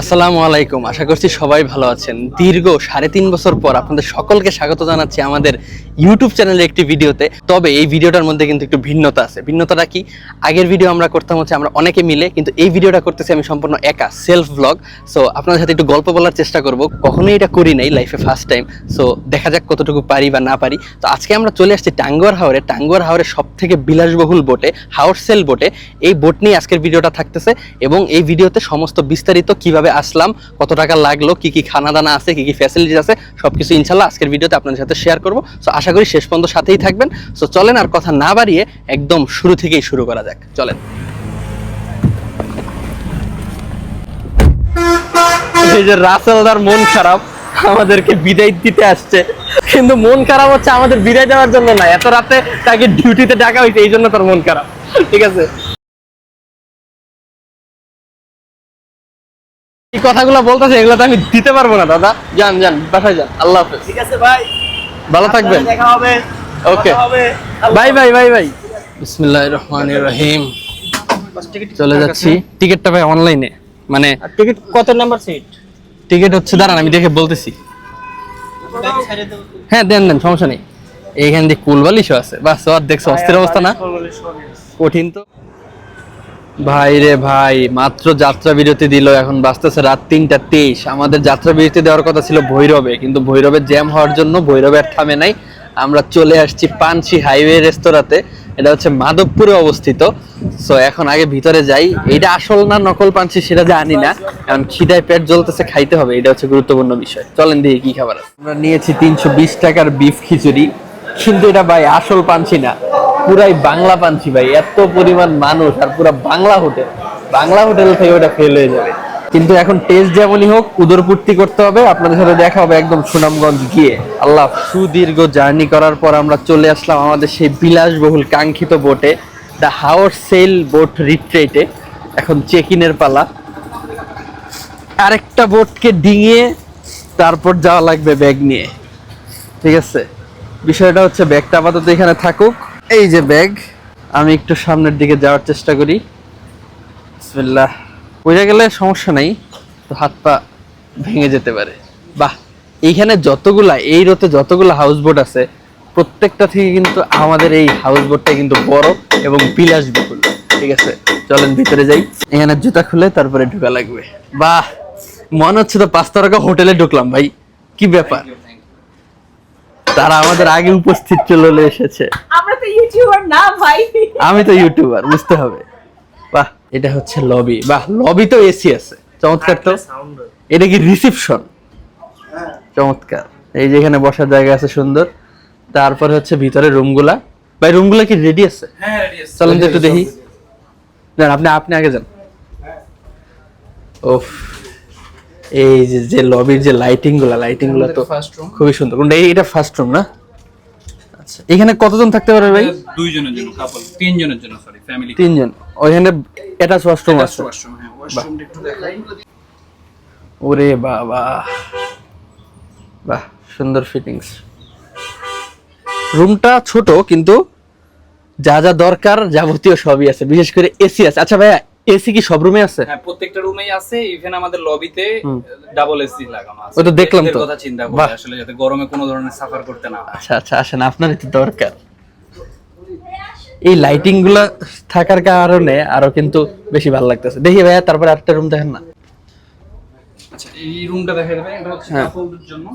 আসসালামু আলাইকুম। আশা করছি সবাই ভালো আছেন। দীর্ঘ সাড়ে তিন বছর পর আপনাদের সকলকে স্বাগত জানাচ্ছি আমাদের ইউটিউব চ্যানেলের একটি ভিডিওতে। তবে এই ভিডিওটার মধ্যে কিন্তু একটু ভিন্নতা আছে। ভিন্নতাটা কি? আগের ভিডিও আমরা করতাম হচ্ছে আমরা অনেকে মিলে, কিন্তু এই ভিডিওটা করতেছি আমি সম্পূর্ণ একা সেলফ ব্লগ সো আপনাদের সাথে একটু গল্প বলার চেষ্টা করব। কখনোই এটা করি নাই লাইফে ফার্স্ট টাইম সো দেখা যাক কতটুকু পারি বা না পারি। তো আজকে আমরা চলে আসছি টাঙ্গুয়ার হাওরে। টাঙ্গুয়ার হাওরের সব থেকে বিলাসবহুল বোটে হাওর সেল বোটে এই বোট নিয়ে আজকের ভিডিওটা থাকতেছে এবং এই ভিডিওতে সমস্ত বিস্তারিত কীভাবে আসলাম, কত টাকা লাগল, কি কি খানা দানা আছে, কি কি ফ্যাসিলিটিস আছে, সবকিছু ইনশাল্লাহ আজকের ভিডিওতে আপনাদের সাথে শেয়ার করব। সো আশা করি শেষ পর্যন্ত সাথেই থাকবেন। সো চলেন আর কথা না বাড়িয়ে একদম শুরু থেকেই শুরু করা যাক। চলেন। এই যে রাসেলদার মন খারাপ, আমাদেরকে বিদায় দিতে আসছে। কিন্তু মন খারাপ হচ্ছে আমাদের বিদায় দেওয়ার জন্য না, এত রাতে তাকে ডিউটিতে ডাকা হয়েছে, এই জন্য তার মন খারাপ। ঠিক আছে? কথাগুলো বলতেছে এগুলো তো আমি দিতে পারব না দাদা। যান যান বাসায় যান। আল্লাহ হাফেজ। ঠিক আছে ভাই। ভালো থাকবেন। দেখা হবে। Okay. Bye bye bye bye. বিসমিল্লাহির রহমানির রহিম। চলে যাচ্ছি। টিকিটটা ভাই অনলাইনে। মানে টিকিট কত নাম্বার সিট টিকিট হচ্ছে দাঁড়ান আমি দেখে বলতেছি। হ্যাঁ দেন দেন সমস্যা নেই। এইখান দিয়ে কুলবালিশও আছে। বাস আর দেখছ অস্থির অবস্থা না? কঠিন তো। ভাই রে ভাই, মাত্র যাত্রা বিরতি দিল, এখন বাঁচতেছে রাত তিনটা তেইশ। আমাদের যাত্রা বিরতি দেওয়ার কথা ছিল ভৈরবে, কিন্তু ভৈরবে জ্যাম হওয়ার জন্য ভৈরবে আর থামে নাই। আমরা চলে আসছি পানসি হাইওয়ে রেস্তোরাঁতে, এটা হচ্ছে মাধবপুরে অবস্থিত। সো এখন আগে ভিতরে যাই। এটা আসল না নকল পানসি সেটা জানি না এখন খিদায় পেট জ্বলতেছে, খাইতে হবে, এটা হচ্ছে গুরুত্বপূর্ণ বিষয়। চলেন দেখি কি খাবার আমরা নিয়েছি তিনশো বিশ টাকার বিফ খিচুড়ি। কিন্তু এটা ভাই, আসল পানসি না। পুরাই বাংলা পানসি ভাই, এত পরিমাণ মানুষ আর পুরা বাংলা হোটেল। বাংলা হোটেল থেকে ওটা ফেল হয়ে যাবে। কিন্তু এখন টেস্ট যেমনই হোক, উদরপূর্তি করতে হবে, আপনাদের সাথে দেখা হবে একদম সুনামগঞ্জ গিয়ে। আল্লাহ সুদীর্ঘ জার্নি করার পর আমরা চলে আসলাম আমাদের সেই বিলাসবহুল কাঙ্ক্ষিত বোটে দ্য হাওর সেল বোট রিট্রেটে এখন চেক ইনের পালা। আরেকটা বোটকে ডিঙিয়ে তারপর যাওয়া লাগবে ব্যাগ নিয়ে। ঠিক আছে? বিষয়টা হচ্ছে ব্যাগটা আপাতত এখানে থাকুক। এই যে ব্যাগ, আমি একটু সামনের দিকে যাওয়ার চেষ্টা করি। বিসমিল্লাহ। পড়ে গেলে সমস্যা নাই, তো হাত পা ভেঙে যেতে পারে। বাহ, এইখানে যতগুলা, এই রোতে যতগুলা হাউস বোট আছে, প্রত্যেকটা থেকে কিন্তু আমাদের এই হাউস বোটটা কিন্তু বড় এবং বিলাসবহুল ঠিক আছে, চলেন ভিতরে যাই। এখানে জুতা খুলে তারপরে ঢুকা লাগবে। বাহ, মনে হচ্ছে তো পাঁচ তারকা হোটেলে ঢুকলাম ভাই। কি ব্যাপার? তারা আমাদের আগে উপস্থিত চলে এসেছে। আমরা তো ইউটিউবার না ভাই। আমি তো ইউটিউবার বুঝতে হবে। বাহ এটা হচ্ছে লবি বাহ লবি তো এসি আছে। চমৎকার তো। এটা কি রিসেপশন চমৎকার। এই যে এখানে বসার জায়গা আছে সুন্দর। তারপরে হচ্ছে ভিতরে রুমগুলা। ভাই রুমগুলা কি রেডি আছে? হ্যাঁ চলেন তো একটু দেখি। যান আপনি আপনি আগে যান। ওফ। এই যে লবির যে লাইটিংগুলা লাইটিংগুলা তো খুবই সুন্দর। এটা ফার্স্ট রুম না? আচ্ছা এখানে কতজন থাকতে পারবে ভাই? দুইজনের জন্য কাপল তিনজনের জন্য সরি ফ্যামিলি তিনজন। ওইখানে অ্যাটাচ ওয়াশরুম আছে। ওয়াশরুম হ্যাঁ ওয়াশরুমটা একটু দেখাই। ওরে বাবা। বাহ সুন্দর ফিটিংস রুমটা ছোট কিন্তু যা যা দরকার যাবতীয় সবই আছে বিশেষ করে এসি আছে। আচ্ছা ভাইয়া এসি কি সব রুমে আছে? হ্যাঁ প্রত্যেকটা রুমেই আছে ইভেন আমাদের লবিতে ডাবল এসি লাগানো আছে। ওই তো দেখলাম তো। কথা চিন্তা করে আসলে যাতে গরমে কোনো ধরনের সাফার করতে না আচ্ছা আচ্ছা আসেন তো দরকার। এই লাইটিংগুলা থাকার কারণে আরও কিন্তু বেশি ভালো লাগতেছে। দেখি ভাইয়া তারপরে আরেকটা রুম দেখেন না। আচ্ছা এই রুমটা দেখা যাবে এটা হচ্ছে হ্যাঁ। কাপলদের জন্য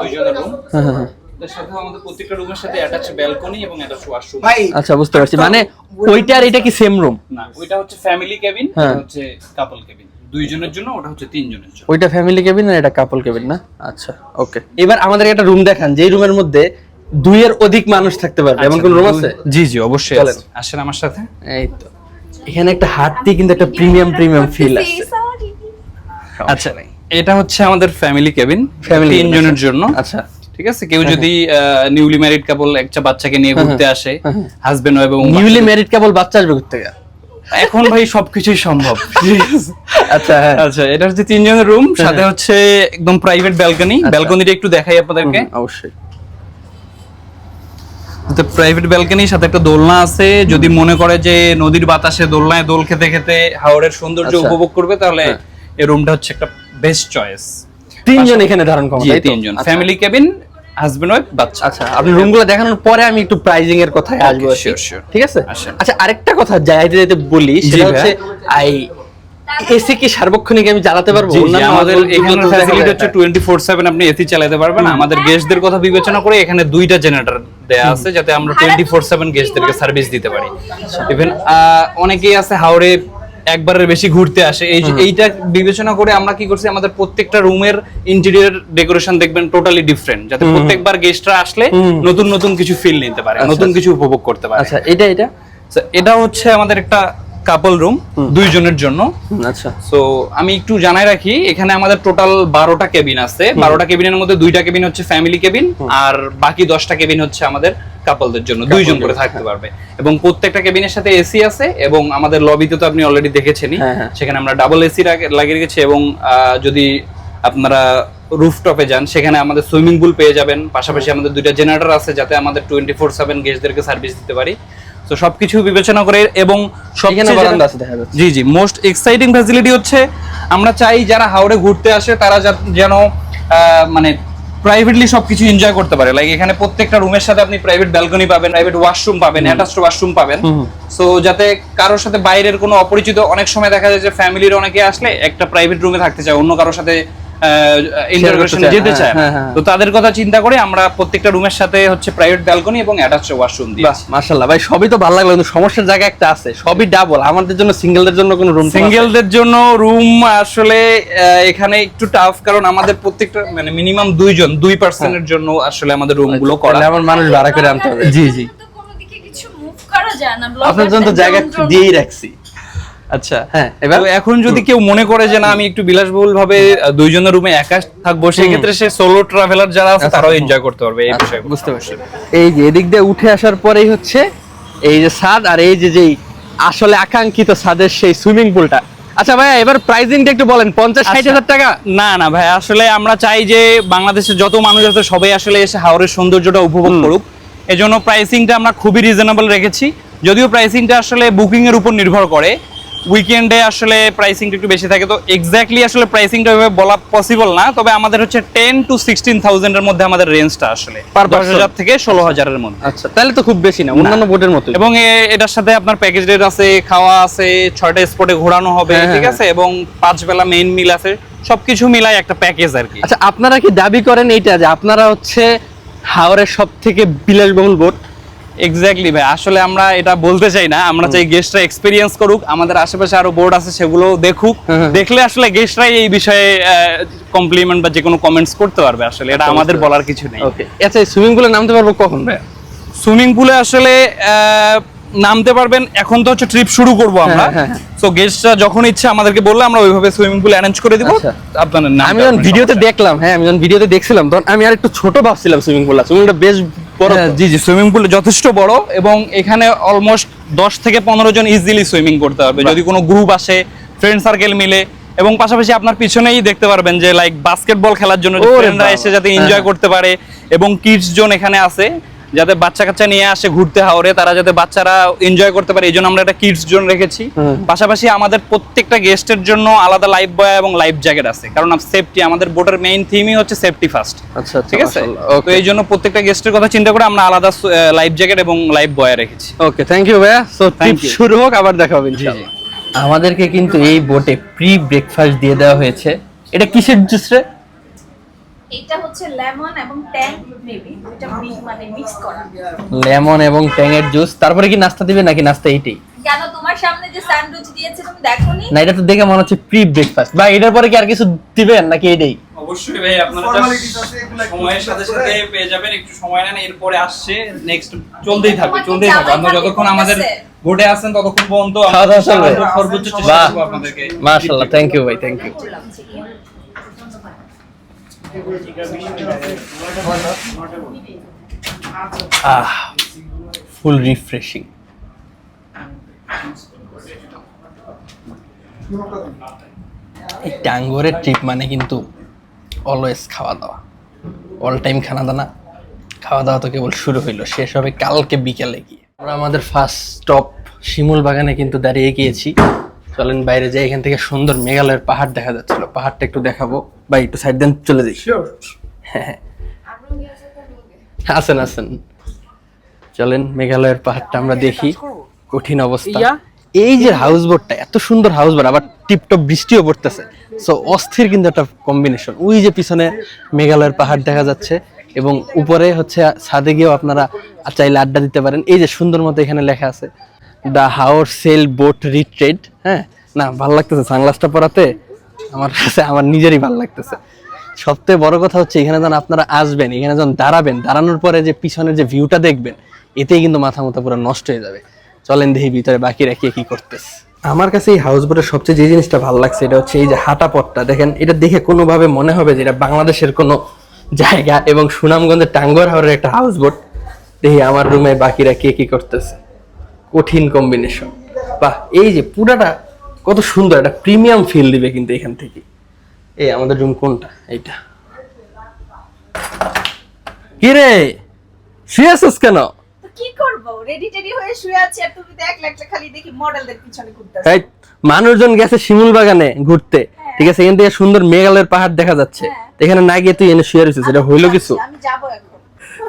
দুইজনের রুম হ্যাঁ হ্যাঁ হ্যাঁ। এর সাথে আমাদের প্রত্যেকটা রুমের সাথে অ্যাটাচ ব্যালকনি এবং অ্যাটাচ ওয়াশরুম আচ্ছা বুঝতে পারছি। মানে ওইটা আর এটা কি সেম রুম না ওইটা হচ্ছে ফ্যামিলি কেবিন। এটা হচ্ছে কাপল কেবিন দুইজনের জন্য ওটা হচ্ছে তিনজনের জন্য। ওইটা ফ্যামিলি কেবিন আর এটা কাপল কেবিন না? আচ্ছা ওকে এবার আমাদের একটা রুম দেখান যেই রুমের মধ্যে দুইয়ের অধিক মানুষ থাকতে পারবে। এমন কোন রুম আছে? জি জি অবশ্যই আছে। আসেন আমার সাথে। এই তো। এখানে একটা হাতি কিন্তু একটা প্রিমিয়াম প্রিমিয়াম ফিল আছে। আচ্ছা এটা হচ্ছে আমাদের ফ্যামিলি কেবিন ফ্যামিলি তিনজনের জন্য। আচ্ছা। ঠিক আছে? কেউ যদি নিউলি ম্যারিড কাপল একটা বাচ্চাকে নিয়ে ঘুরতে আসে হাজবেন্ড এবং নিউলি ম্যারিড কেবল বাচ্চা আসবে ঘুরতে এখন ভাই সবকিছুই সম্ভব। আচ্ছা হ্যাঁ। আচ্ছা এটা হচ্ছে তিনজনের রুম সাথে হচ্ছে একদম প্রাইভেট ব্যালকনি ব্যালকনিটা একটু দেখাই আপনাদেরকে। অবশ্যই। প্রাইভেট ব্যালকনির সাথে একটা দোলনা আছে। যদি মনে করে যে নদীর বাতাসে দোলনায় দোল খেতে খেতে হাওড়ের সৌন্দর্য আচ্ছা। উপভোগ করবে তাহলে হ্যাঁ। এই রুমটা হচ্ছে একটা বেস্ট চয়েস তিনজন এখানে ধারণ ক্ষমতা তিনজন। আচ্ছা। ফ্যামিলি কেবিন হাজবেন্ড ওয়াইফ বাচ্চা। আচ্ছা আপনি রুমগুলো দেখানোর পরে আমি একটু প্রাইজিং এর কথায় আসব. ঠিক আছে? আচ্ছা আরেকটা কথা যাইতে যাইতে বলি সেটা হচ্ছে আই এসি কি সার্বক্ষণিক আমি চালাতে পারব? জি, আমাদের এখানে ফ্যাসিলিটি হচ্ছে না। টোয়েন্টি ফোর সেভেন আপনি এসি চালাতে পারবেন। আমাদের গেস্টদের কথা বিবেচনা করে এখানে দুইটা জেনারেটর দেয়া আছে যাতে আমরা টোয়েন্টি ফোর সেভেন গেস্টদেরকে সার্ভিস দিতে পারি। ইভেন অনেকেই আছে হাওড়ে একবারের বেশি ঘুরতে আসে। এই এইটা বিবেচনা করে আমরা কি করছি? আমাদের প্রত্যেকটা রুমের ইন্টেরিয়র ডেকোরেশন দেখবেন টোটালি ডিফারেন্ট যাতে প্রত্যেকবার গেস্টরা আসলে নতুন নতুন কিছু ফিল নিতে পারে নতুন কিছু উপভোগ করতে পারে। আচ্ছা এটা এটা? এটা হচ্ছে আমাদের একটা কাপল রুম দুইজনের জন্য। আচ্ছা। সো আমি একটু জানাই রাখি এখানে আমাদের টোটাল বারোটা কেবিন আছে। বারোটা কেবিনের মধ্যে দুইটা কেবিন হচ্ছে ফ্যামিলি কেবিন আর বাকি দশটা কেবিন হচ্ছে আমাদের কাপলদের জন্য। দুইজন করে থাকতে পারবে। এবং প্রত্যেকটা কেবিনের সাথে এসি আছে এবং আমাদের লবিতে তো আপনি অলরেডি দেখেছেনই। হ্যাঁ, হ্যাঁ। সেখানে আমরা ডাবল এসি লাগিয়ে রেখেছি এবং যদি আপনারা রুফটপে যান সেখানে আমাদের সুইমিং পুল পেয়ে যাবেন। পাশাপাশি আমাদের দুইটা জেনারেটর আছে যাতে আমাদের টোয়েন্টি ফোর সেভেন গেস্টদেরকে সার্ভিস দিতে পারি। তো সবকিছু বিবেচনা করে এবং জি জি মোস্ট এক্সাইটিং ফ্যাসিলিটি হচ্ছে আমরা চাই যারা হাওড়ে ঘুরতে আসে তারা যেন মানে প্রাইভেটলি সবকিছু এনজয় করতে পারে। লাইক এখানে প্রত্যেকটা রুমের সাথে আপনি প্রাইভেট ব্যালকনি পাবেন প্রাইভেট ওয়াশরুম পাবেন অ্যাটাচড ওয়াশরুম পাবেন। সো যাতে কারোর সাথে বাইরের কোনো অপরিচিত অনেক সময় দেখা যায় যে ফ্যামিলির অনেকে আসলে একটা প্রাইভেট রুমে থাকতে চায় অন্য কারোর সাথে ইন্টারগ্রেশনে যেতে হ্যাঁ, চায়। না হ্যাঁ, হ্যাঁ। তো তাদের কথা চিন্তা করে আমরা প্রত্যেকটা রুমের সাথে হচ্ছে প্রাইভেট ব্যালকনি এবং অ্যাটাচড ওয়াশরুম দিয়েছি। মাশাআল্লাহ। ভাই সবই তো ভালো লাগল। কিন্তু সমস্যার জায়গা একটা আছে। সবই ডাবল আমাদের জন্য সিঙ্গেলদের জন্য কোনো রুম সিঙ্গেলদের জন্য রুম আসলে এখানে একটু টাফ কারণ আমাদের প্রত্যেকটা মানে মিনিমাম দুইজন দুই পার্সেন্টের জন্য আসলে আমাদের রুমগুলো করা আমার মানুষ ভাড়া করে আনতে হবে। জি জি তো কোনো দিকে কিছু মুভ করা যায় না। আপনার জন্য তো জায়গা দিয়েই রাখছি। আচ্ছা হ্যাঁ এবার? এখন যদি কেউ মনে করে যে না আমি একটু বিলাসবহুল ভাবে দুইজনের রুমে একা থাকব সেই ক্ষেত্রে সে সোলো ট্রাভেলার যারা আছে আচ্ছা, তারাও এনজয় করতে পারবে এই আচ্ছা, বিষয়ে বুঝতে পারছি। এই যে এদিক দিয়ে উঠে আসার পরেই হচ্ছে এই যে ছাদ আর এই যে যেই আসলে আকাঙ্ক্ষিত ছাদের সেই সুইমিং পুলটা আচ্ছা ভাইয়া এবার প্রাইজিংটা একটু বলেন পঞ্চাশ ষাট হাজার টাকা? না না ভাই আসলে আমরা চাই যে বাংলাদেশের যত মানুষ আছে সবাই আসলে এসে হাওড়ের সৌন্দর্যটা উপভোগ করুক। এজন্য প্রাইসিংটা আমরা খুবই রিজনেবল রেখেছি। যদিও প্রাইসিংটা আসলে বুকিং এর উপর নির্ভর করে উইকেন্ডে আসলে প্রাইসিংটা একটু বেশি থাকে। তো এক্স্যাক্টলি আসলে প্রাইসিংটা ওইভাবে বলা পসিবল না তবে আমাদের হচ্ছে টেন টু সিক্সটিন থাউজেন্ডের মধ্যে আমাদের রেঞ্জটা আসলে। Per দশ হাজার থেকে ষোলো হাজারের মধ্যে। আচ্ছা তাহলে তো খুব বেশি না অন্যান্য বোটের মতো এবং এটার সাথে আপনার প্যাকেজ রেট আছে খাওয়া আছে ছয়টা স্পটে ঘোরানো হবে হ্যাঁ, ঠিক হ্যাঁ, আছে? এবং পাঁচ বেলা মেইন মিল আছে সবকিছু মিলাই একটা প্যাকেজ আর কি। আচ্ছা আপনারা কি দাবি করেন এইটা যে আপনারা হচ্ছে হাওড়ের সব থেকে বিলাসবহুল বোট এক্স্যাক্টলি ভাই। আসলে আমরা এটা বলতে চাই না। আমরা চাই গেস্টরা এক্সপিরিয়েন্স করুক। আমাদের আশেপাশে আরও বোর্ড আছে সেগুলো দেখুক। দেখলে আসলে গেস্টরাই এই বিষয়ে কমপ্লিমেন্ট বা যে কোনো কমেন্টস করতে পারবে আসলে। এটা আমাদের বলার কিছু নেই। ওকে আচ্ছা সুইমিং পুলে নামতে পারব কখন ভাই? সুইমিং পুলে আসলে নামতে পারবেন। এখন তো হচ্ছে ট্রিপ শুরু করব আমরা। হ্যাঁ, হ্যাঁ, সো গেস্টরা যখন ইচ্ছা আমাদেরকে বললে আমরা ওইভাবে সুইমিং পুল অ্যারেঞ্জ করে দিব। আচ্ছা। আপনাদের নাম আমি যখন ভিডিওতে দেখলাম হ্যাঁ আমি যখন ভিডিওতে দেখছিলাম তখন আমি আর একটু ছোট ভাবছিলাম সুইমিং পুলটা সুইমিংটা বেশ তো। জি জি সুইমিং পুল যথেষ্ট বড় এবং এখানে অলমোস্ট দশ থেকে পনেরো জন ইজিলি সুইমিং করতে পারবে যদি কোনো গ্রুপ আসে ফ্রেন্ড সার্কেল মিলে এবং পাশাপাশি আপনার পিছনেই দেখতে পারবেন যে লাইক বাস্কেটবল খেলার জন্য ফ্রেন্ডরা এসে যাতে হ্যাঁ, এনজয় হ্যাঁ। করতে পারে এবং কিডস জোন এখানে আছে। যাতে বাচ্চা কাচ্চা নিয়ে আসে ঘুরতে হাওড়ে তারা যাতে বাচ্চারা এনজয় করতে পারে এই জন্য আমরা একটা কিডস জোন রেখেছি। পাশাপাশি আমাদের প্রত্যেকটা গেস্টের জন্য আলাদা লাইফ বয় এবং লাইফ জ্যাকেট আছে কারণ সেফটি আমাদের বোটের মেইন থিমই হচ্ছে সেফটি ফার্স্ট আচ্ছা আচ্ছা ঠিক আছে? তো এই জন্য প্রত্যেকটা গেস্টের কথা চিন্তা করে আমরা আলাদা লাইফ জ্যাকেট এবং লাইফ বয় রেখেছি। ওকে থ্যাংক ইউ ভাইয়া। সো শুরু হোক আবার দেখা হবে ইনশাআল্লাহ। আমাদেরকে কিন্তু এই বোটে প্রি ব্রেকফাস্ট দিয়ে দেওয়া হয়েছে। এটা কিসের জুস রে? এটা হচ্ছে লেমন এবং ট্যাং মেবি এটা মানে মিক্স করা। লেমন এবং ট্যাঙের জুস। তারপরে কি নাস্তা দিবে নাকি নাস্তা এইটাই? কেন তোমার সামনে যে স্যান্ডউইচ দিয়েছে তুমি দেখোনি? না এটা তো দেখে মনে হচ্ছে প্রি ব্রেকফাস্ট বা এটার পরে কি আর কিছু দিবেন নাকি এইটাই? অবশ্যই ভাই আপনারা সময়ের সাথে সাথে পেয়ে যাবেন একটু সময় নেন এরপরে আসছে নেক্সট চলতেই থাকবে চলতেই থাকবে। থাকে যতক্ষণ আমাদের? বোটে আছেন ততক্ষণ পর্যন্ত আমরা সর্বোচ্চ চেষ্টা করব আপনাদেরকে। মাশাআল্লাহ থ্যাংক ইউ ভাই থ্যাংক ইউ ফুল রিফ্রেশিং এই টাঙ্গরের ট্রিপ মানে কিন্তু অলওয়েজ খাওয়া দাওয়া। অল টাইম খানা দানা। খাওয়া দাওয়া তো কেবল শুরু হইল, শেষ হবে কালকে বিকেলে গিয়ে। আমরা আমাদের ফার্স্ট স্টপ শিমুল বাগানে কিন্তু দাঁড়িয়ে গিয়েছি। চলেন বাইরে যাই এখান থেকে সুন্দর মেঘালয়ের পাহাড় দেখা যাচ্ছিল। পাহাড়টা একটু দেখাবো। ভাই একটু সাইড দেন চলে যাই। হ্যাঁ আসেন আসেন। চলেন মেঘালয়ের পাহাড়টা আমরা দেখি। কঠিন অবস্থা। এই যে হাউস বোটটা এত সুন্দর হাউস বোট আবার টিপটপ বৃষ্টিও পড়তেছে। সো অস্থির কিন্তু একটা কম্বিনেশন ওই যে পিছনে মেঘালয়ের পাহাড় দেখা যাচ্ছে এবং উপরে হচ্ছে ছাদে গিয়েও আপনারা চাইলে আড্ডা দিতে পারেন। এই যে সুন্দর মতো এখানে লেখা আছে the Haor sell boat retreat হ্যাঁ? না, ভালো লাগতেছে সানগ্লাসটা পরাতে। আমার কাছে, আমার নিজেরই ভালো লাগতেছে। সবথেকে বড় কথা হচ্ছে এখানে যখন আপনারা আসবেন, এখানে যখন দাঁড়াবেন, দাঁড়ানোর পরে যে পিছনের যে ভিউটা দেখবেন, এতেই কিন্তু মাথা মতো পুরো নষ্ট হয়ে যাবে। চলেন দেখি ভিতরে বাকিরা কে কি করতেছে। আমার কাছে এই হাউস বোটের সবচেয়ে যে জিনিসটা ভালো লাগছে, এটা হচ্ছে এই যে হাঁটা পথটা। দেখেন, এটা দেখে কোনোভাবে মনে হবে যে এটা বাংলাদেশের কোনো জায়গা এবং সুনামগঞ্জের টাঙ্গর হাওরের একটা হাউস বোট দেখি আমার রুমে বাকিরা কে কি করতেছে। কঠিন কম্বিনেশন বাহ এই যে পুরাটা কত সুন্দর একটা প্রিমিয়াম ফিল দিবে কিন্তু এখান থেকে। এই আমাদের রুম কোনটা? এইটা। কি রে শুয়ে আছিস কেন? কি করব? রেডি টেডি হয়ে শুয়ে আছি আর তুমি তো এক লাখ খালি দেখি মডেলদের পিছনে ঘুরতেছ। এই, মানুষজন গেছে শিমুল বাগানে ঘুরতে। ঠিক আছে এখান থেকে সুন্দর মেঘালয়ের পাহাড় দেখা যাচ্ছে। এখানে না গিয়ে তুই এনে শুয়ে রয়েছিস এটা হইল কিছু? আমি যাব এখন।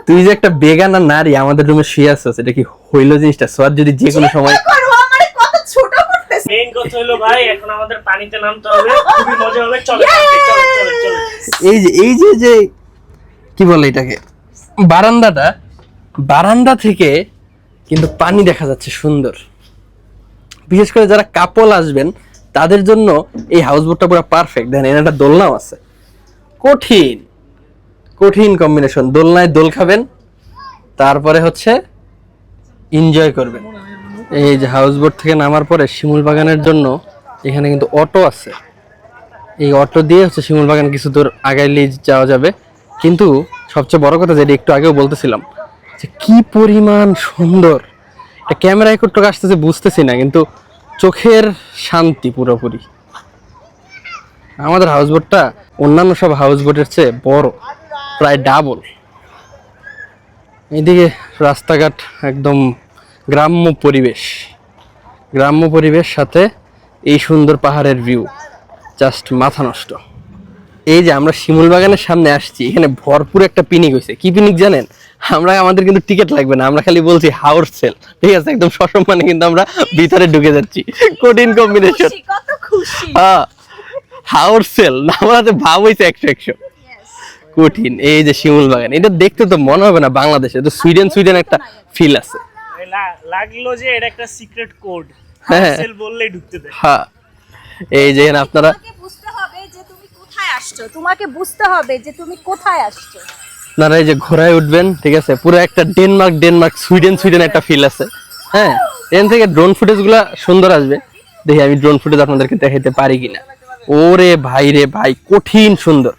তুই যে একটা বেগানা নারী আমাদের রুমে শুয়ে আছিস এটা কি হইল জিনিসটা? সোয়ার যদি যে কোনো সময় চিন্তা করো আমারে কত ছোট করতেছে। মেইন কথা হলো ভাই এখন আমাদের পানিতে নামতে হবে খুবই মজা হবে চলো চলো চলো চলো। এই যে এই যে যে কি বলে এটাকে? বারান্দাটা বারান্দা থেকে কিন্তু পানি দেখা যাচ্ছে সুন্দর। বিশেষ করে যারা কাপল আসবেন তাদের জন্য এই হাউস বোটটা পুরো পারফেক্ট দেখেন এখানে একটা দোলনাও আছে। কঠিন। কঠিন কম্বিনেশন দোলনায় দোল খাবেন, তারপরে হচ্ছে এনজয় করবেন। এই যে হাউস বোট থেকে নামার পরে শিমুল বাগানের জন্য এখানে কিন্তু অটো আছে। এই অটো দিয়ে হচ্ছে শিমুল বাগান কিছু দূর আগাইলে যাওয়া যাবে। কিন্তু সবচেয়ে বড় কথা যেটা একটু আগেও বলতেছিলাম, যে কি পরিমাণ সুন্দর। এটা ক্যামেরায় কতটুকু আসতেছে, বুঝতেছি না, কিন্তু চোখের শান্তি পুরোপুরি। আমাদের হাউস বোটটা অন্যান্য সব হাউস বোটের চেয়ে বড়। প্রায় ডাবল এইদিকে রাস্তাঘাট একদম গ্রাম্য পরিবেশ। গ্রাম্য পরিবেশ সাথে এই সুন্দর পাহাড়ের ভিউ জাস্ট মাথা নষ্ট। এই যে আমরা শিমুল বাগানের সামনে আসছি এখানে ভরপুর একটা পিনিক হয়েছে। কি পিনিক জানেন? আমরা আমাদের কিন্তু টিকিট লাগবে না আমরা খালি বলছি হাউস সেল ঠিক আছে একদম সসম্মানে কিন্তু আমরা ভিতরে ঢুকে যাচ্ছি। কঠিন কম্বিনেশন হাউস সেল আমার হাতে ভাব হয়েছে একশো একশো। কঠিন এই যে শিমুল বাগান এটা দেখতে তো মনে হবে না বাংলাদেশে তো সুইডেন সুইডেন একটা ফিল আছে। লাগল যে এটা একটা সিক্রেট কোড হ্যাঁ। সেল বললেই ঢুকতে দেয়। হ্যাঁ। এই যে আপনারা বুঝতে হবে যে তুমি কোথায় আসছো তোমাকে বুঝতে হবে যে তুমি কোথায় আসছো। আপনারা এই যে ঘোড়ায় উঠবেন ঠিক আছে? পুরো একটা ডেনমার্ক ডেনমার্ক সুইডেন সুইডেন একটা ফিল আছে। হ্যাঁ? এখান থেকে ড্রোন ফুটেজগুলা সুন্দর আসবে। দেখি আমি ড্রোন ফুটেজ আপনাদেরকে দেখাইতে পারি কিনা। ওরে ভাই রে ভাই কঠিন সুন্দর।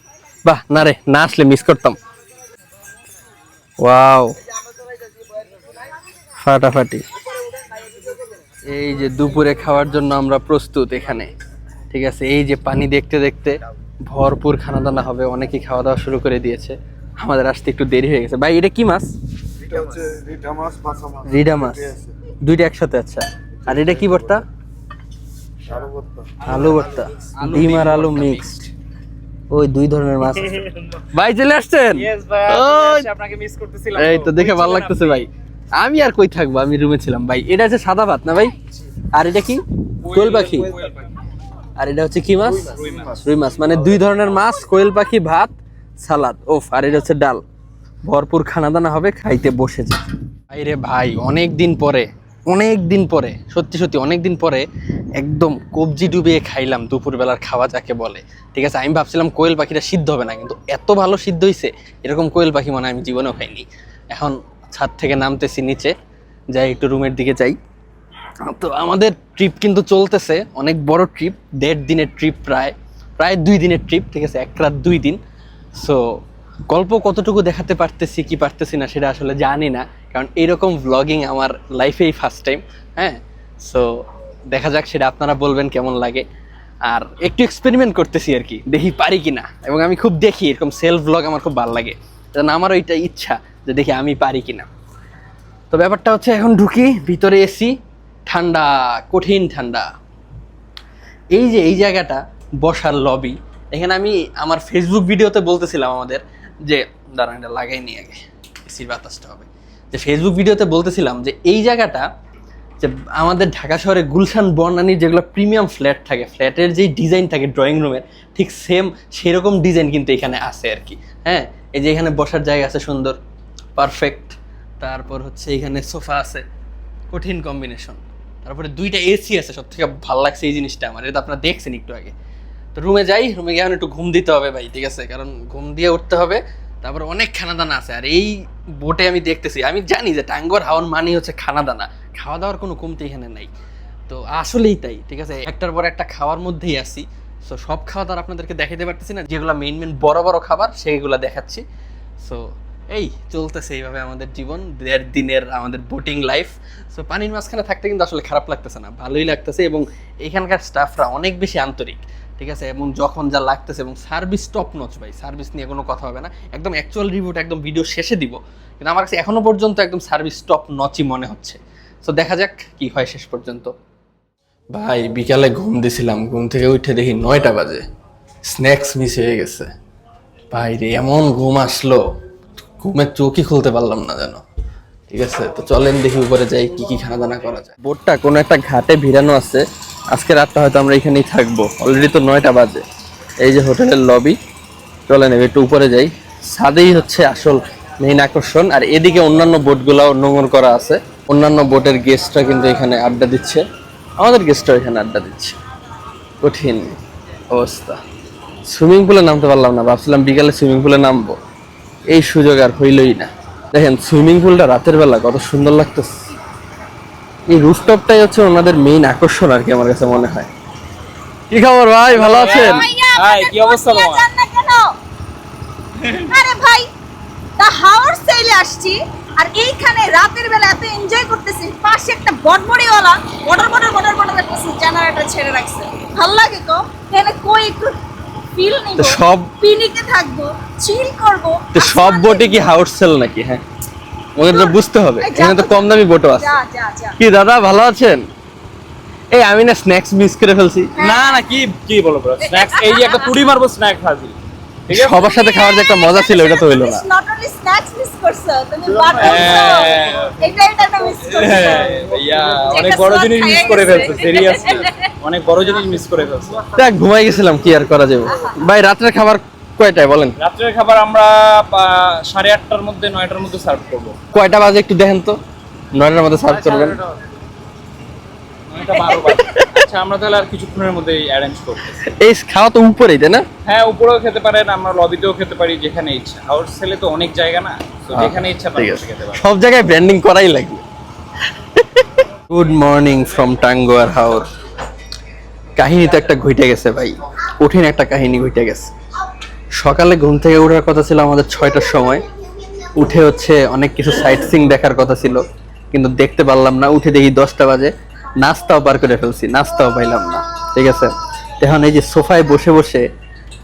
বাহ না রে না আসলে মিস করতাম। ওয়াও ফাটাফাটি। এই যে দুপুরে খাওয়ার জন্য আমরা প্রস্তুত এখানে। ঠিক আছে এই যে পানি দেখতে দেখতে ভরপুর খানা দানা হবে অনেকেই খাওয়া দাওয়া শুরু করে দিয়েছে। আমাদের আসতে একটু দেরি হয়ে গেছে। ভাই এটা কি মাছ? রিডা মাছ দুইটা একসাথে আচ্ছা। আর এটা কি ভর্তা? আলু ভর্তা। ডিম আর আলু মিক্সড ওই দুই ধরনের মাছ আছে। ভাই চলে আসছেন? ওই, আপনাকে মিস করতেছিলাম এই তো। দেখে ভালো লাগতেছে ভাই। আমি আর কই থাকব? আমি রুমে ছিলাম। ভাই এটা হচ্ছে সাদা ভাত না ভাই? আর এটা কি? কোয়েল পাখি। আর এটা হচ্ছে কি মাছ? রুই মাছ। মানে দুই ধরনের মাছ কোয়েল পাখি ভাত সালাদ। ওফ আর এটা হচ্ছে ডাল। ভরপুর খানা দানা হবে খাইতে বসেছে ভাই রে ভাই অনেক দিন পরে। অনেক দিন পরে, সত্যি সত্যি অনেক দিন পরে একদম কবজি ডুবিয়ে খাইলাম দুপুরবেলার খাওয়া যাকে বলে। ঠিক আছে, আমি ভাবছিলাম কোয়েল পাখিটা সিদ্ধ হবে না, কিন্তু এত ভালো সিদ্ধ হয়েছে এরকম কোয়েল পাখি মানে আমি জীবনেও খাইনি। এখন ছাদ থেকে নামতেছি নিচে, যাই একটু রুমের দিকে যাই। তো আমাদের ট্রিপ কিন্তু চলতেছে, অনেক বড় ট্রিপ, দেড় দিনের ট্রিপ প্রায় প্রায় দুই দিনের ট্রিপ, ঠিক আছে, এক রাত দুই দিন। সো গল্প কতটুকু দেখাতে পারতেছি, কি পারতেছি না, সেটা আসলে জানি না। কারণ এরকম ভ্লগিং আমার লাইফেই ফার্স্ট টাইম হ্যাঁ? সো দেখা যাক সেটা আপনারা বলবেন কেমন লাগে। আর একটু এক্সপেরিমেন্ট করতেছি আর কি, দেখি পারি কি না এবং আমি খুব দেখি, এরকম সেলফ ভ্লগ আমার খুব ভালো লাগে। কারণ আমারও এটা ইচ্ছা যে দেখি আমি পারি কি না তো ব্যাপারটা হচ্ছে এখন ঢুকি, ভিতরে এসি, ঠান্ডা, কঠিন ঠান্ডা। এই যে, এই জায়গাটা, বসার লবি এখানে আমি আমার ফেসবুক ভিডিওতে বলতেছিলাম আমাদের যে, দাঁড়ান এটা লাগাই নি আগে, এসির বাতাসটা হবে। যে ফেসবুক ভিডিওতে বলতেছিলাম যে এই জায়গাটা যে আমাদের ঢাকা শহরে গুলশান বর্ণানীর যেগুলো প্রিমিয়াম ফ্ল্যাট থাকে ফ্ল্যাটের যেই ডিজাইন থাকে ড্রয়িং রুমের ঠিক সেম সেরকম ডিজাইন কিন্তু এখানে আছে আর কি। হ্যাঁ? এই যে এখানে বসার জায়গা আছে সুন্দর পারফেক্ট তারপর হচ্ছে এখানে সোফা আছে, কঠিন কম্বিনেশন তারপরে দুইটা এসি আছে সব থেকে ভালো লাগছে এই জিনিসটা আমার, এটা আপনারা দেখছেন একটু আগে। তো রুমে যাই রুমে গিয়ে এখন একটু ঘুম দিতে হবে ভাই, ঠিক আছে? কারণ ঘুম দিয়ে উঠতে হবে তারপর অনেক খানাদানা আছে। আর এই বোটে আমি দেখতেছি, আমি জানি যে টাঙ্গর হাওয়ার মানে হচ্ছে খানাদানা। খাওয়া দাওয়ার কোনো কমতি এখানে নাই। তো আসলেই তাই, ঠিক আছে? একটার পর একটা খাওয়ার মধ্যেই আছি। সো সব খাওয়া দাওয়ার আপনাদেরকে দেখাতে পারতেছি না। যেগুলো মেইন মেইন বড় বড় খাবার সেইগুলো দেখাচ্ছি। সো এই চলতেছে এইভাবে আমাদের জীবন, দেড় দিনের আমাদের বোটিং লাইফ সো পানির মাঝখানে থাকতে কিন্তু আসলে খারাপ লাগতেছে না, ভালোই লাগতেছে এবং এখানকার স্টাফরা অনেক বেশি আন্তরিক। ঠিক আছে? এবং যখন যা লাগতেছে এবং সার্ভিস টপ নচ ভাই সার্ভিস নিয়ে কোনো কথা হবে না। একদম অ্যাকচুয়াল রিভিউটা একদম ভিডিও শেষে দিব। কিন্তু আমার কাছে এখনও পর্যন্ত একদম সার্ভিস টপ নচই মনে হচ্ছে। সো দেখা যাক কি হয় শেষ পর্যন্ত। ভাই বিকালে ঘুম দিছিলাম। ঘুম থেকে উঠে দেখি নয়টা বাজে। স্ন্যাক্স মিস হয়ে গেছে। ভাই রে এমন ঘুম আসলো। ঘুমের চোখই খুলতে পারলাম না যেন। ঠিক আছে? তো চলেন দেখি উপরে যাই কি কি খানা দানা করা যায়। বোটটা কোনো একটা ঘাটে ভিড়ানো আছে। আজকে রাতটা হয়তো আমরা এখানেই থাকব। অলরেডি তো নয়টা বাজে। এই যে হোটেলের লবি চলেন নেবে একটু উপরে যাই। ছাদেই হচ্ছে আসল মেইন আকর্ষণ, আর এদিকে অন্যান্য বোটগুলাও নোংর করা আছে। অন্যান্য বোটের গেস্টরা কিন্তু এখানে আড্ডা দিচ্ছে। আমাদের গেস্টরাও এখানে আড্ডা দিচ্ছে। কঠিন অবস্থা। সুইমিং পুলে নামতে পারলাম না, ভাবছিলাম বিকালে সুইমিং পুলে নামবো। এই সুযোগ আর হইলই না। দেখেন সুইমিং পুলটা রাতের বেলা কত সুন্দর লাগতেছে। এই রুফটপটাই হচ্ছে ওনাদের মেইন আকর্ষণ আর কি আমার কাছে মনে হয়। কি খবর ভাই? ভালো আছেন? হাই কি অবস্থা তোমার? কেন? আরে ভাই দা হাওয়ার সেলে আসছি আর এইখানে রাতের বেলা এত এনজয় করতেছি পাশে একটা বটবড়িওয়ালা বটর বটর বটর বটর করতেছে জেনারেটর ছেড়ে রাখছে। ভালো লাগে তো? এখানে কই একটু ফিল নিব? সব- পিনিকে থাকব চিল করব। তো সব বটে কি হাউস সেল নাকি? হ্যাঁ। ওদের বুঝতে হবে। এখানে তো কম দামি বোটও আছে। যা যা যা। কি দাদা ভালো আছেন? এই আমি না স্ন্যাক্স মিস করে ফেলছি। না না কি কি বলো ব্রো স্ন্যাক্স এই যে একটা পুরি মারবো স্ন্যাক ভাজি। সবার সাথে খাওয়ার যে একটা মজা ছিল এটা তো হইল না। নট অনলি স্ন্যাক্স মিস করছ তুমি বাট হ্যাঁ। এটা এটা তো মিস করছ। ভাইয়া অনেক বড় জিনিস মিস করে। ফেলছো সিরিয়াসলি অনেক বড় জিনিস মিস করে ফেলছো। দেখ ঘুমাই গেছিলাম কি আর করা যাবে? ভাই রাত্রের খাবার কয়টায় বলেন? রাত্রের খাবার আমরা সাড়ে আটটার মধ্যে নয়টার মধ্যে সার্ভ করব। কয়টা বাজে একটু দেখেন তো। নয়টার মধ্যে সার্ভ করবেন। আচ্ছা আমরা তাহলে আর কিছুক্ষণের মধ্যে অ্যারেঞ্জ করব এই খাওয়া তো উপরেই তাই না? হ্যাঁ উপরেও খেতে পারেন আমরা লবিতেও খেতে পারি যেখানে ইচ্ছা। হাউস সেলে তো অনেক জায়গা না তো যেখানে ইচ্ছা খেতে পারেন সব জায়গায় ব্র্যান্ডিং করাই লাগবে। Good morning from Tanguar Haor কাহিনী তো একটা ঘটে গেছে ভাই। কঠিন একটা কাহিনী ঘটে গেছে। সকালে ঘুম থেকে ওঠার কথা ছিল আমাদের ছয়টার সময়। উঠে হচ্ছে অনেক কিছু সাইট সিং দেখার কথা ছিল, কিন্তু দেখতে পারলাম না। উঠে দেখি দশটা বাজে। নাস্তাও পার করে ফেলছি, নাস্তাও পাইলাম না, ঠিক আছে? এখন এই যে সোফায় বসে বসে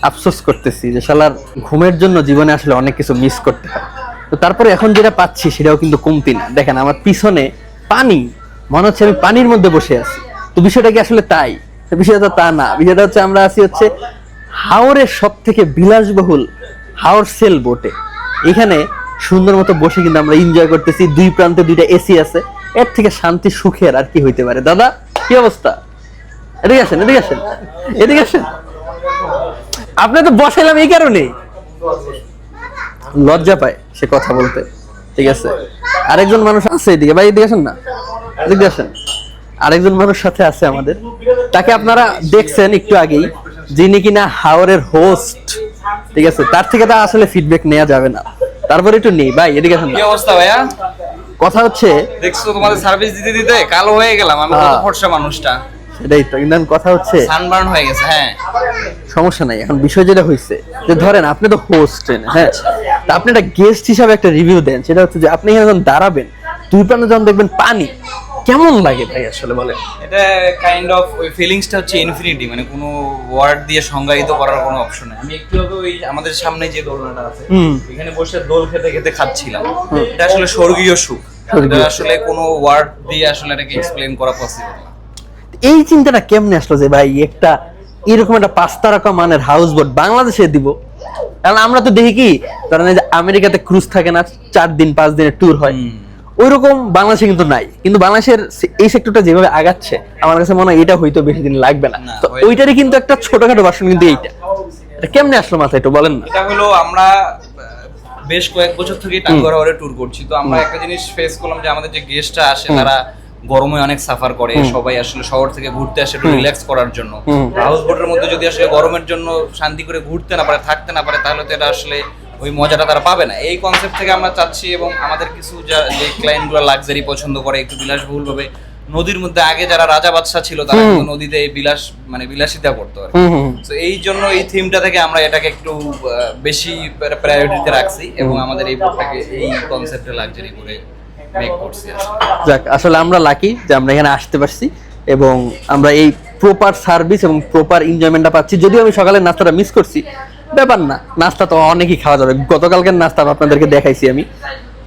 আফসোস করতেছি যে শালার ঘুমের জন্য জীবনে আসলে অনেক কিছু মিস করতে হয়। তো তারপরে এখন যেটা পাচ্ছি সেটাও কিন্তু কমতি না। দেখেন, আমার পিছনে পানি, মনে হচ্ছে আমি পানির মধ্যে বসে আছি। তো বিষয়টা কি আসলে তাই? বিষয়টা তা না। বিষয়টা হচ্ছে আমরা আছি হচ্ছে হাওরের সব থেকে বিলাসবহুল হাওর সেল বোটে। এখানে সুন্দর মতো বসে কিন্তু আমরা এনজয় করতেছি। দুই প্রান্তে দুইটা এসি আছে। এর থেকে শান্তি সুখের আর কি হইতে পারে। দাদা, কি অবস্থা? এদিকে আসেন এদিকে আসেন। এদিকে আসেন। আপনি তো বসাইলাম এই কারণে লজ্জা পায় সে কথা বলতে। ঠিক আছে। আরেকজন মানুষ আছে এদিকে। ভাই, এদিকে আসেন না? এদিকে আসেন। আরেকজন মানুষ সাথে আছে আমাদের। তাকে আপনারা দেখছেন একটু আগেই। যিনি কিনা হাওরের হোস্ট ঠিক আছে? তার থেকে তা আসলে ফিডব্যাক নেওয়া যাবে না। তারপরে একটু নেই। ভাই এদিকে কি অবস্থা ভাইয়া? কথা হচ্ছে দেখছ তোমাদের সার্ভিস দিতে দিতে কালো হয়ে গেলাম। আমি কত হ্যাঁ। ফর্সা মানুষটা। সেটাই তো। কিন্তু কথা হচ্ছে সানবার্ন হয়ে গেছে হ্যাঁ। সমস্যা নাই। এখন বিষয় যেটা হয়েছে যে ধরেন আপনি তো হোস্ট হ্যাঁ? তা আপনি একটা গেস্ট হিসাবে একটা রিভিউ দেন। সেটা হচ্ছে যে আপনি এখানে যখন দাঁড়াবেন দুই প্রান্তে যখন দেখবেন পানি কেমন লাগে ভাই আসলে বলে এটা কাইন্ড অফ ওই ফিলিংসটা হচ্ছে ইনফিনিটি মানে কোনো ওয়ার্ড দিয়ে সংজ্ঞায়িত করার কোনো অপশন নেই। আমি একটু আগে ওই আমাদের সামনে যে দোলনাটা আছে এখানে বসে দোল খেতে খেতে খাচ্ছিলাম। এটা আসলে স্বর্গীয় সুখ। এটা আসলে কোনো ওয়ার্ড দিয়ে আসলে এটাকে এক্সপ্লেন করা পসিবল না। এই চিন্তাটা কেমনে আসলো যে ভাই একটা এরকম একটা পাঁচ তারকা মানের হাউস বোট বাংলাদেশে দিব? কারণ আমরা তো দেখি কি ধরেন আমেরিকাতে ক্রুজ থাকে না চার দিন পাঁচ দিনের ট্যুর হয়। ওইরকম বাংলাদেশে কিন্তু নাই। কিন্তু বাংলাদেশের এই সেক্টরটা যেভাবে আগাচ্ছে আমার কাছে মনে হয় এটা হয়তো বেশি দিন লাগবে না। তো ওইটারই কিন্তু একটা ছোটখাটো ভার্সন কিন্তু এইটা। এটা কেমনে আসলো মাথায় একটু বলেন না। এটা হলো আমরা বেশ কয়েক বছর থেকে টাঙ্গুয়ার হাওরে ট্যুর করছি। তো আমরা একটা জিনিস ফেস করলাম যে আমাদের যে গেস্টরা আসে তারা গরমে অনেক সাফার করে। সবাই আসলে শহর থেকে ঘুরতে আসে একটু রিল্যাক্স করার জন্য। হাউস বোটের মধ্যে যদি আসলে গরমের জন্য শান্তি করে ঘুরতে না পারে থাকতে না পারে তাহলে তো এটা আসলে ওই মজাটা তারা পাবে না। এই কনসেপ্ট থেকে আমরা চাচ্ছি এবং আমাদের কিছু যা- যে ক্লায়েন্টগুলো লাক্সারি পছন্দ করে একটু বিলাসবহুল ভাবে নদীর মধ্যে আগে যারা রাজা বাদশাহ ছিল তারা কিন্তু নদীতে এই বিলাস মানে বিলাসিতা করতো আর তো এই জন্য এই থিমটা থেকে আমরা এটাকে একটু বেশি প্রায়োরিটিতে রাখছি এবং আমাদের এই বোর্ডটাকে এই কনসেপ্টে লাক্সারি করে মেক করছি যাক আসলে আমরা লাকি যে আমরা এখানে আসতে পারছি এবং আমরা এই প্রপার সার্ভিস এবং প্রপার এনজয়মেন্টটা পাচ্ছি। যদিও আমি সকালের নাস্তাটা মিস করছি ব্যাপার না, নাস্তা তো অনেকই খাওয়া যাবে। গতকালকের নাস্তা আপনাদেরকে দেখাইছি আমি।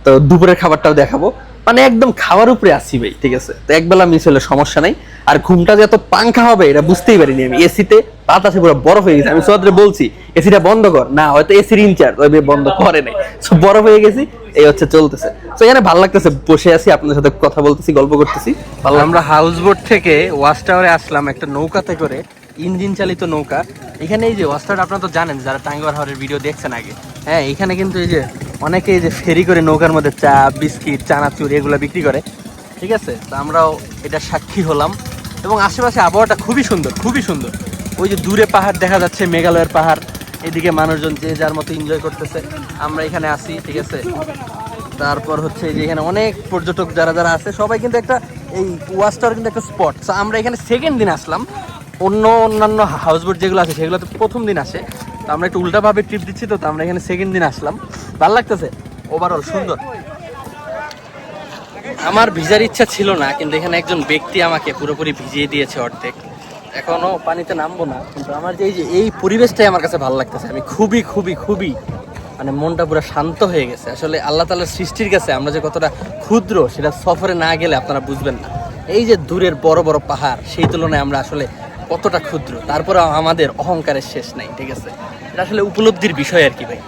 তো দুপুরের খাবারটাও দেখাবো। মানে একদম খাওয়ার উপরে আসছি ভাই, ঠিক আছে? তো একবেলা মিস হলে সমস্যা নাই। আর ঘুমটা যে এত পাংখা হবে, এটা বুঝতেই পারিনি আমি। এসিতে বাতাসে পুরো বরফ হয়ে গেছে। আমি সোয়াদরে বলছি, এসিটা বন্ধ কর। না, হয়তো এসির ইনচার্জ ওই বন্ধ করে নাই। সো বরফ হয়ে গেছি, এই হচ্ছে চলতেছে। তো এখানে ভালো লাগতেছে, বসে আছি, আপনাদের সাথে কথা বলতেছি, গল্প করতেছি। আমরা হাউস বোট থেকে ওয়াচ টাওয়ারে আসলাম, একটা নৌকাতে করে। ইঞ্জিন চালিত নৌকা। এখানে এই যে টাওয়ার আপনারা তো জানেন, যারা টাঙ্গুয়ার হাওরের ভিডিও দেখছেন আগে। হ্যাঁ এখানে কিন্তু এই যে অনেকে এই যে ফেরি করে নৌকার মধ্যে চা, বিস্কিট, চানাচুর এগুলো বিক্রি করে। ঠিক আছে? তো আমরাও এটা সাক্ষী হলাম। এবং আশেপাশে আবহাওয়াটা খুবই সুন্দর খুবই সুন্দর। ওই যে দূরে পাহাড় দেখা যাচ্ছে, মেঘালয়ের পাহাড়। এদিকে মানুষজন যে যার মতো এনজয় করতেছে, আমরা এখানে আসি ঠিক আছে? তারপর হচ্ছে যে এখানে অনেক পর্যটক যারা যারা আছে, সবাই কিন্তু একটা এই ওয়াচ টাওয়ার কিন্তু একটা স্পট আমরা এখানে সেকেন্ড দিন আসলাম। অন্য অন্যান্য হাউসবোট যেগুলো আছে সেগুলো তো প্রথম দিন আসে। তো আমরা একটু উল্টাভাবে ট্রিপ দিচ্ছি তো আমরা এখানে সেকেন্ড দিন আসলাম। ভালো লাগতেছে? ওভারঅল সুন্দর। আমার ভিজার ইচ্ছা ছিল না, কিন্তু এখানে একজন ব্যক্তি আমাকে পুরোপুরি ভিজিয়ে দিয়েছে অর্ধেক। এখনও পানিতে নামবো না, কিন্তু আমার যে এই যে, এই পরিবেশটাই আমার কাছে ভালো লাগতেছে। আমি খুবই খুবই খুবই মানে মনটা পুরো শান্ত হয়ে গেছে। আসলে আল্লাহ তালার সৃষ্টির কাছে আমরা যে কতটা ক্ষুদ্র, সেটা সফরে না গেলে আপনারা বুঝবেন না। এই যে দূরের বড় বড় পাহাড়, সেই তুলনায় আমরা আসলে কতটা ক্ষুদ্র। তারপরে আমাদের অহংকারের শেষ নাই, ঠিক আছে? এটা আসলে উপলব্ধির বিষয় আর কি ভাই।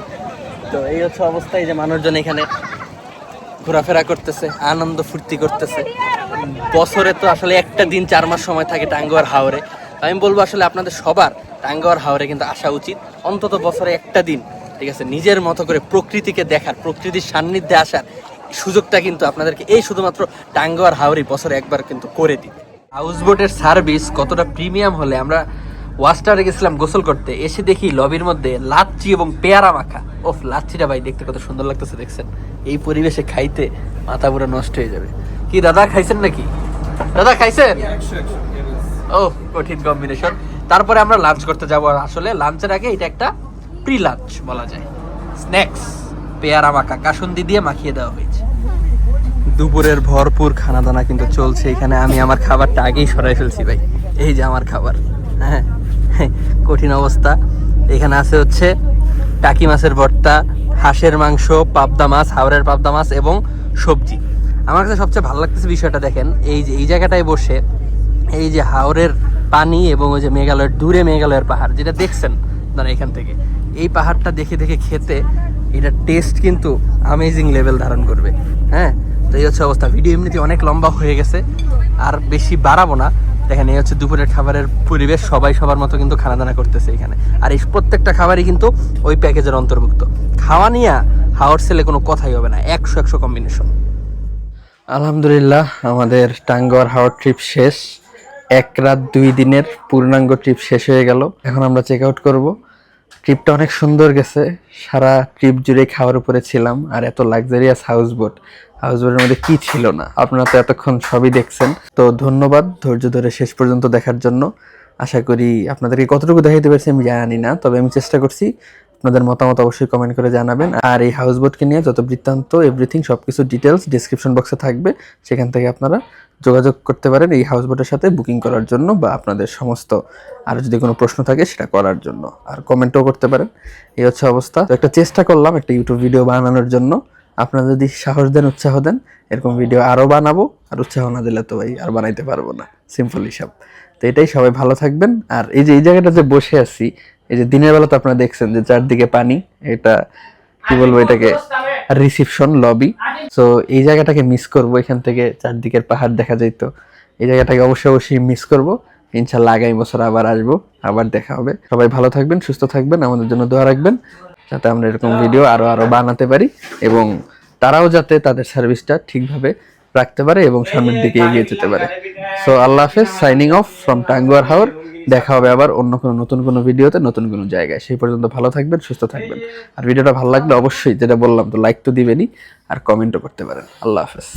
তো এই হচ্ছে অবস্থায় যে মানুষজন এখানে ঘোরাফেরা করতেছে, আনন্দ ফুর্তি করতেছে। বছরে তো আসলে একটা দিন চার মাস সময় থাকে টাঙ্গুয়ার হাওরে। আমি বলব আসলে আপনাদের সবার টাঙ্গুয়ার হাওরে কিন্তু আসা উচিত। অন্তত বছরে একটা দিন, ঠিক আছে? নিজের মতো করে প্রকৃতিকে দেখার, প্রকৃতির সান্নিধ্যে আসার সুযোগটা কিন্তু আপনাদেরকে এই শুধুমাত্র টাঙ্গুয়ার হাওরে বছরে একবার কিন্তু করে দিবে। হাউস বোটের সার্ভিস কতটা প্রিমিয়াম হলে আমরা ওয়াস্টারে গেছিলাম গোসল করতে, এসে দেখি লবির মধ্যে লাচ্ছি এবং পেয়ারা মাখা। ওফ, লাচ্ছিটা ভাই দেখতে কত সুন্দর লাগতেছে, দেখছেন? এই পরিবেশে খাইতে মাথা পুরো নষ্ট হয়ে যাবে। কি, দাদা খাইছেন নাকি? দাদা খাইছেন? ও কঠিন কম্বিনেশন তারপরে আমরা লাঞ্চ করতে যাব। আসলে লাঞ্চের আগে এটা একটা প্রি লাঞ্চ বলা যায়। স্ন্যাক্স পেয়ারা মাখা, কাসুন্দি দিয়ে মাখিয়ে দেওয়া হয়েছে। দুপুরের ভরপুর খানা দানা কিন্তু চলছে এখানে। আমি আমার খাবারটা আগেই সরাই ফেলছি ভাই। এই যে আমার খাবার। হ্যাঁ কঠিন অবস্থা। এখানে আছে হচ্ছে টাকি মাছের ভর্তা, হাঁসের মাংস, পাবদা মাছ, হাওড়ের পাবদা মাছ এবং সবজি। আমার কাছে সবচেয়ে ভালো লাগতেছে বিষয়টা দেখেন। এই যে, এই জায়গাটায় বসে এই যে হাওরের পানি এবং ওই যে মেঘালয়ের, দূরে মেঘালয়ের পাহাড়, যেটা দেখছেন আপনারা এখান থেকে, এই পাহাড়টা দেখে দেখে খেতে এটা টেস্ট কিন্তু আমেজিং লেভেল ধারণ করবে। হ্যাঁ তো এই হচ্ছে অবস্থা। ভিডিও এমনিতে অনেক লম্বা হয়ে গেছে, আর বেশি বাড়াবো না। দেখেন, এই হচ্ছে দুপুরের খাবারের পরিবেশ, সবাই সবার মতো কিন্তু খানা দানা করতেছে এখানে। আর এই প্রত্যেকটা খাবারই কিন্তু ওই প্যাকেজের অন্তর্ভুক্ত। খাওয়া নিয়ে হাওয়ার সেলে কোনো কথাই হবে না, একশো একশো কম্বিনেশন আলহামদুলিল্লাহ, আমাদের টাঙ্গর হাওয়ার ট্রিপ শেষ। এক রাত দুই দিনের পূর্ণাঙ্গ ট্রিপ শেষ হয়ে গেল। এখন আমরা চেক আউট করব। ট্রিপটা অনেক সুন্দর গেছে। সারা ট্রিপ জুড়ে খাওয়ার উপরে ছিলাম, আর এত লাক্সারিয়াস হাউস বোট হাউস বোটের মধ্যে কি ছিল না? আপনারা তো এতক্ষণ সবই দেখছেন। তো ধন্যবাদ ধৈর্য ধরে শেষ পর্যন্ত দেখার জন্য। আশা করি আপনাদেরকে কতটুকু দেখাইতে পারছি আমি জানি না, তবে আমি চেষ্টা করছি আপনাদের মতামত অবশ্যই কমেন্ট করে জানাবেন। আর এই হাউস বোটকে নিয়ে যত বৃত্তান্ত এভরিথিং সবকিছু ডিটেলস ডিসক্রিপশন বক্সে থাকবে। সেখান থেকে আপনারা যোগাযোগ করতে পারেন এই হাউস বোটের সাথে বুকিং করার জন্য বা আপনাদের সমস্ত আর যদি কোনো প্রশ্ন থাকে সেটা করার জন্য। আর কমেন্টও করতে পারেন। এই হচ্ছে অবস্থা। একটা চেষ্টা করলাম একটা ইউটিউব ভিডিও বানানোর জন্য। আপনারা যদি সাহস দেন, উৎসাহ দেন, এরকম ভিডিও আরও বানাবো। আর উৎসাহ না দিলে তো ভাই আর বানাইতে পারব না। সিম্পল হিসাব। তো এটাই সবাই ভালো থাকবেন। আর এই যে, এই জায়গাটা যে বসে আছি এই যে দিনের বেলা তো আপনারা দেখছেন যে চারদিকে পানি এটা কি বলব এটাকে রিসিপশন লবি সো এই জায়গাটাকে মিস করব এখান থেকে চারদিকের পাহাড় দেখা যাইত। এই জায়গাটাকে অবশ্যই অবশ্যই মিস করব। ইনশাল্লাহ আগামী বছর আবার আসব আবার দেখা হবে। সবাই ভালো থাকবেন সুস্থ থাকবেন আমাদের জন্য দোয়া রাখবেন যাতে আমরা এরকম ভিডিও আরও আরও বানাতে পারি এবং তারাও যাতে তাদের সার্ভিসটা ঠিকভাবে রাখতে পারে এবং সামনের দিকে এগিয়ে যেতে পারে। সো আল্লাহ হাফেজ signing off from Tanguar Haor দেখা হবে আবার অন্য কোনো নতুন কোনো ভিডিওতে নতুন কোনো জায়গায়। সেই পর্যন্ত ভালো থাকবেন, সুস্থ থাকবেন। আর ভিডিওটা ভালো লাগলে অবশ্যই, যেটা বললাম তো লাইক তো দিবেনই, আর কমেন্টও করতে পারেন। আল্লাহ হাফেজ।